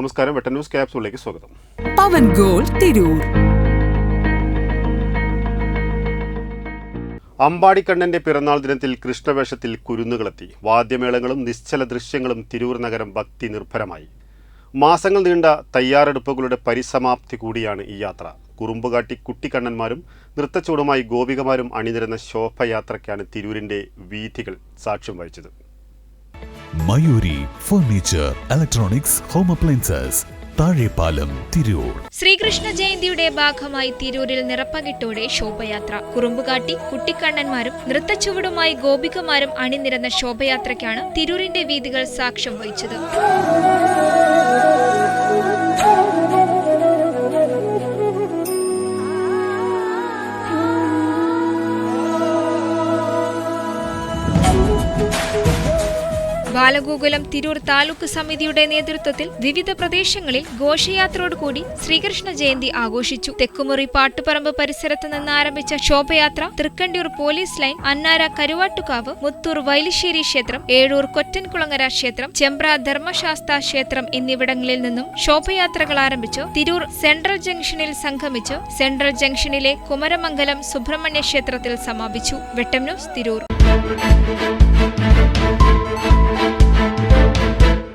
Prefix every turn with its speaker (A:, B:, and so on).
A: നമസ്കാരം വെട്ടൻ ന്യൂസ് ക്യാപ്സൂളിലേക്ക് സ്വാഗതം.
B: പവൻ ഗോൾ തിരൂർ.
A: അമ്പാടിക്കണ്ണന്റെ പിറന്നാൾ ദിനത്തിൽ കൃഷ്ണവേഷത്തിൽ കുരുന്നുകളെത്തി. വാദ്യമേളങ്ങളും നിശ്ചല ദൃശ്യങ്ങളും തിരൂർ നഗരം ഭക്തി നിർഭരമായി. മാസങ്ങൾ നീണ്ട തയ്യാറെടുപ്പുകളുടെ പരിസമാപ്തി കൂടിയാണ് ഈ യാത്ര. കുറുമ്പുകാട്ടി കുട്ടിക്കണ്ണന്മാരും നൃത്തച്ചൂടുമായി ഗോപികമാരും അണിനിരന്ന ശോഭയാത്രയ്ക്കാണ് തിരൂരിന്റെ വീഥികൾ സാക്ഷ്യം വഹിച്ചത്.
C: Mayuri furniture electronics home appliances Thazhepalam Tirur.
D: Sreekrishna ജയന്തിയുടെ ഭാഗമായി തിരൂരിൽ നിറപ്പകിട്ടോടെ ശോഭയാത്ര. കുറുമ്പുകാട്ടി കുട്ടിക്കണ്ണന്മാരും നൃത്തച്ചുവടുമായി ഗോപികമാരും അണിനിരന്ന ശോഭയാത്രയ്ക്കാണ് തിരൂരിന്റെ വീതികൾ സാക്ഷ്യം വഹിച്ചത്. ബാലഗോകുലം തിരൂർ താലൂക്ക് സമിതിയുടെ നേതൃത്വത്തിൽ വിവിധ പ്രദേശങ്ങളിൽ ഘോഷയാത്രയോടുകൂടി ശ്രീകൃഷ്ണ ജയന്തി ആഘോഷിച്ചു. തെക്കുമുറി പാട്ടുപറമ്പ് പരിസരത്ത് നിന്ന് ആരംഭിച്ച ശോഭയാത്ര തൃക്കണ്ടിയൂർ പോലീസ് ലൈൻ അന്നാര കരുവാട്ടുകാവ് മുത്തൂർ വൈലിശ്ശേരി ക്ഷേത്രം ഏഴൂർ കൊറ്റൻകുളങ്ങര ക്ഷേത്രം ചെമ്പ്ര ധർമ്മശാസ്ത ക്ഷേത്രം എന്നിവിടങ്ങളിൽ നിന്നും ശോഭയാത്രകൾ ആരംഭിച്ചു. തിരൂർ സെൻട്രൽ ജംഗ്ഷനിൽ സംഗമിച്ചു. സെൻട്രൽ ജംഗ്ഷനിലെ കുമരമംഗലം സുബ്രഹ്മണ്യ ക്ഷേത്രത്തിൽ സമാപിച്ചു. വെട്ടം ന്യൂസ് തിരൂർ.